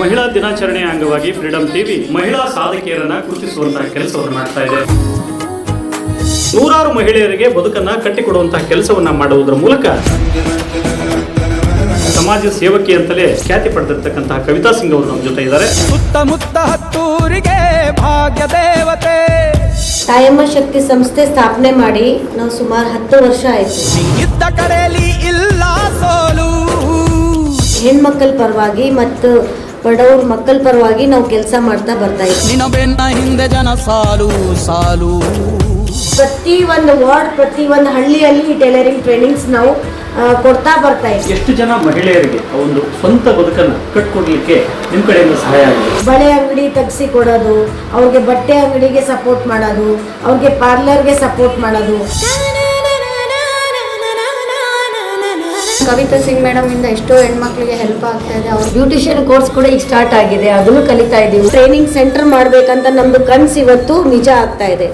ಮಹಿಳಾ ದಿನಾಚರಣೆಯ ಅಂಗವಾಗಿ ಫ್ರೀಡಂ ಟಿವಿ ಮಹಿಳಾ ಸಾಧಕಿಯರನ್ನ ಗುರುತಿಸುವಂತಹ ಕೆಲಸವನ್ನು ಮಾಡ್ತಾ ಇದೆ. ನೂರಾರು ಮಹಿಳೆಯರಿಗೆ ಬದುಕನ್ನ ಕಟ್ಟಿಕೊಡುವಂತಹ ಕೆಲಸವನ್ನ ಮಾಡುವುದರ ಮೂಲಕ ಸಮಾಜ ಸೇವಕಿ ಅಂತಲೇ ಖ್ಯಾತಿ ಪಡೆದಿರ್ತಕ್ಕಂತಹ ಕವಿತಾ ಸಿಂಗ್ ಅವರು ನಮ್ಮ ಜೊತೆ ಇದ್ದಾರೆ. ಸುತ್ತಮುತ್ತ ಹತ್ತೂರಿಗೆ ಭಾಗ್ಯ ದೇವತೆ. ತಾಯಮ್ಮ ಶಕ್ತಿ ಸಂಸ್ಥೆ ಸ್ಥಾಪನೆ ಮಾಡಿ ನಾವು ಸುಮಾರು ಹತ್ತು ವರ್ಷ ಆಯ್ತು. ಇದ್ದ ಕಡೆಯಲ್ಲಿ ಇಲ್ಲ ಸೋಲು. ಹೆಣ್ಮಕ್ಕಳ ಪರವಾಗಿ ಮತ್ತು ಬಡವ್ರ ಮಕ್ಕಳ ಪರವಾಗಿ ನಾವು ಕೆಲಸ ಮಾಡ್ತಾ ಬರ್ತಾ ಇದ್ದೀವಿ ನಿನ್ನ ಬೆನ್ನ ಹಿಂದೆ ಜನ ಸಾಲು ಸಾಲು. ಪ್ರತಿ ಒಂದು ವಾರ್ಡ್ ಪ್ರತಿ ಒಂದು ಹಳ್ಳಿಯಲ್ಲಿ ಟೈಲರಿಂಗ್ ಟ್ರೈನಿಂಗ್ಸ್ ನಾವು ಕೊಡ್ತಾ ಬರ್ತಾ ಇದ್ದೀವಿ ಎಷ್ಟು ಜನ ಮಹಿಳೆಯರಿಗೆ ಒಂದು ಸ್ವಂತ ಬದುಕನ್ನು ಕಟ್ಕೊಡ್ಲಿಕ್ಕೆ ನಿಮ್ಮ ಕಡೆಯಿಂದ ಸಹಾಯ ಆಗಿದೆ? ಬಳೆ ಅಂಗಡಿ ತಗ್ಸಿ ಕೊಡೋದು ಅವ್ರಿಗೆ ಬಟ್ಟೆ ಅಂಗಡಿಗೆ ಸಪೋರ್ಟ್ ಮಾಡೋದು ಅವ್ರಿಗೆ ಪಾರ್ಲರ್ಗೆ ಸಪೋರ್ಟ್ ಮಾಡೋದು. ಕವಿತಾ ಸಿಂಗ್ ಮೇಡಮ್ ಇಂದ ಎಷ್ಟೋ ಹೆಣ್ಮಕ್ಳಿಗೆ ಹೆಲ್ಪ್ ಆಗ್ತಾ ಇದೆ. ಅವ್ರು ಬ್ಯೂಟಿಷಿಯನ್ ಕೋರ್ಸ್ ಕೂಡ ಈಗ ಸ್ಟಾರ್ಟ್ ಆಗಿದೆ. ಅದನ್ನು ಕಲಿತಾ ಇದ್ದೀವಿ ಟ್ರೈನಿಂಗ್ ಸೆಂಟರ್ ಮಾಡ್ಬೇಕಂತ ನಮ್ದು ಕನ್ಸು ಇವತ್ತು ನಿಜ ಆಗ್ತಾ ಇದೆ.